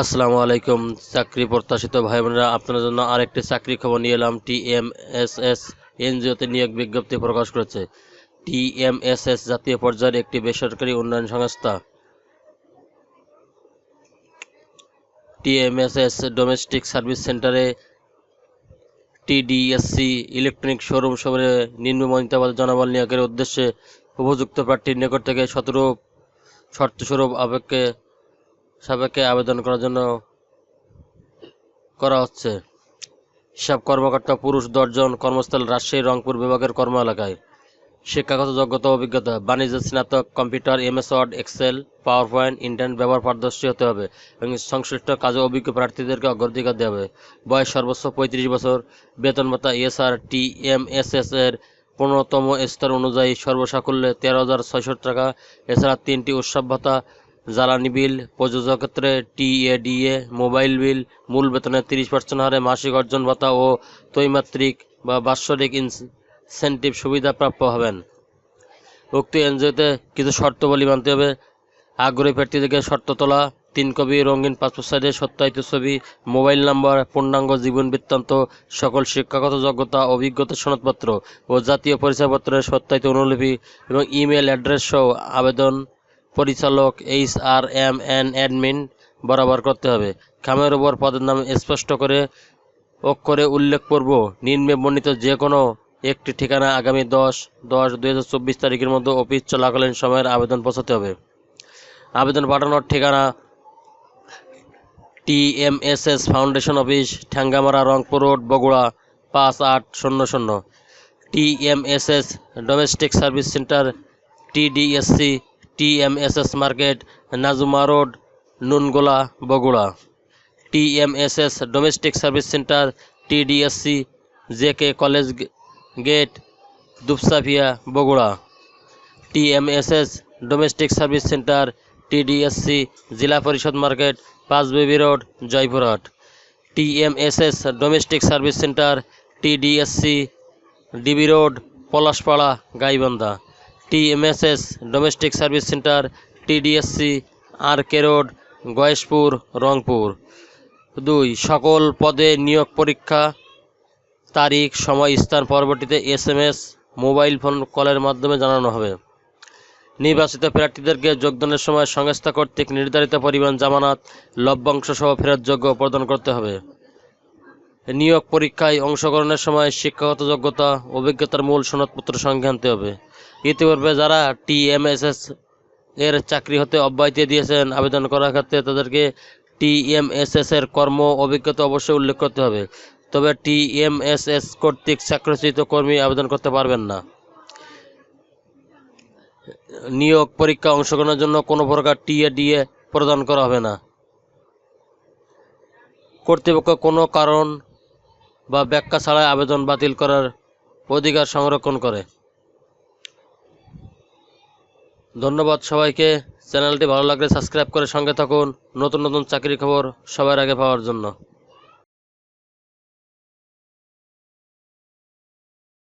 আসসালামু আলাইকুম, চাকরি প্রত্যাশিত ভাই বোনেরা আপনার জন্য আরেকটি চাকরি খবর নিয়ে এলাম। টিএমএসএস এনজিওতে নিয়োগ বিজ্ঞপ্তি প্রকাশ করেছে। টিএমএসএস জাতীয় পর্যায়ের একটি বেসরকারি উন্নয়ন সংস্থা। টিএমএসএস ডোমেস্টিক সার্ভিস সেন্টারে টিডিএসসি ইলেকট্রনিক শোরুম শহরে নিম্নমন্ত্রিতাবাদ জনবল নিয়োগের উদ্দেশ্যে উপযুক্ত প্রার্থীর নিকট থেকে শতরূপ শর্তস্বরূপ আবেগকে সাবেকে আবেদন করার জন্য করা হচ্ছে। হিসাব কর্মকর্তা পুরুষ দশজন কর্মস্থল রাজশাহী, রংপুর বিভাগের কর্ম এলাকায় শিক্ষাগত যোগ্যতা অভিজ্ঞতা, বাণিজ্য, স্নাতক, computer, MS, Word, Excel PowerPoint internet ব্যবহার পারদর্শী হতে হবে এবং সংশ্লিষ্ট কাজে অভিজ্ঞ প্রার্থীদেরকে অগ্রাধিকার দেওয়া হবে। বয়স সর্বোচ্চ পঁয়ত্রিশ বছর। বেতন ভাতা SR T M S S এর পনেরোতম স্তর অনুযায়ী সর্বসাকুল্যে তেরো হাজার ছয়শো টাকা। এছাড়া তিনটি উৎসব ভাতা জ্বালানি বিল, প্রযোজক ক্ষেত্রে টিএডিএ, মোবাইল বিল, মূল বেতনের তিরিশ পার্সেন্ট হারে মাসিক অর্জন ভাতা ও ত্রৈমাত্রিক বা বাৎসরিক ইনসেন্টিভ সুবিধা প্রাপ্য হবেন। উক্ত এনজিওতে কিছু শর্তাবলী মানতে হবে। আগ্রহী প্রার্থীদেরকে শর্ত তোলা, তিন কপি রঙিন পাসপোর্ট সাইজের সত্যায়িত ছবি, মোবাইল নাম্বার, পূর্ণাঙ্গ জীবন বৃত্তান্ত, সকল শিক্ষাগত যোগ্যতা, অভিজ্ঞতা সনদপত্র ও জাতীয় পরিচয়পত্রের সত্যায়িত অনুলিপি এবং ইমেল অ্যাড্রেস সহ আবেদন পরিচালক H R M N admin বরাবর করতে হবে। খামের উপর পদের নাম স্পষ্ট করে অক্ষরে উল্লেখ করব। নিম্নে বর্ণিত যে কোনো একটি ঠিকানা আগামী দশ দশ, দুই তারিখের মধ্যে অফিস চলাকালীন সময়ের আবেদন পৌঁছাতে হবে। আবেদন পাঠানোর ঠিকানা TMSS foundation office Thengamara Rangpur road, Bogura, পাঁচ আট শূন্য শূন্য। TMSS domestic service centre TDSC TMSS market, Najuma road, Nungola, Bogura. TMSS domestic service centre, TDSC, JK college gate দুপসাফিয়া Bogura. TMSS domestic service centre, TDSC, Zila Parishad market, Panchbibi road, Joypurhat. TMSS domestic service centre, TDSC, DB road, Palashpara, Gaibandha. TMSS domestic service centre TDSC R K road Goyeshpur, Rangpur. দুই, সকল পদে নিয়োগ পরীক্ষা, তারিখ, সময়, স্থান পরবর্তীতে S M S, mobile phone কলের মাধ্যমে জানানো হবে। নির্বাচিত প্রার্থীদেরকে যোগদানের সময় সংস্থা কর্তৃক নির্ধারিত পরিমাণ জামানত লভ্যাংশ সহ ফেরতযোগ্য প্রদান করতে হবে। নিয়োগ পরীক্ষায় অংশগ্রহণের সময় শিক্ষাগত যোগ্যতা, অভিজ্ঞতার মূল সনদপত্র সঙ্গে আনতে হবে। ইতিপূর্বে যারা টিএমএসএস এর চাকরি হতে অব্যাহতি দিয়েছেন, আবেদন করার ক্ষেত্রে তাদেরকে টিএমএসএস এর কর্ম অভিজ্ঞতা অবশ্যই উল্লেখ করতে হবে। তবে টিএমএসএস কর্তৃক চাকরিচ্যুত কর্মী আবেদন করতে পারবেন না। নিয়োগ পরীক্ষা অংশগ্রহণের জন্য কোনো প্রকার টিএডিএ প্রদান করা হবে না। কর্তৃপক্ষ কোনো কারণ বা ব্যাখ্যা ছাড়াই আবেদন বাতিল করার অধিকার সংরক্ষণ করে। ধন্যবাদ সবাইকে। চ্যানেলটি ভালো লাগলে সাবস্ক্রাইব করে সঙ্গে থাকুন। নতুন নতুন চাকরি খবর সবার আগে পাওয়ার জন্য।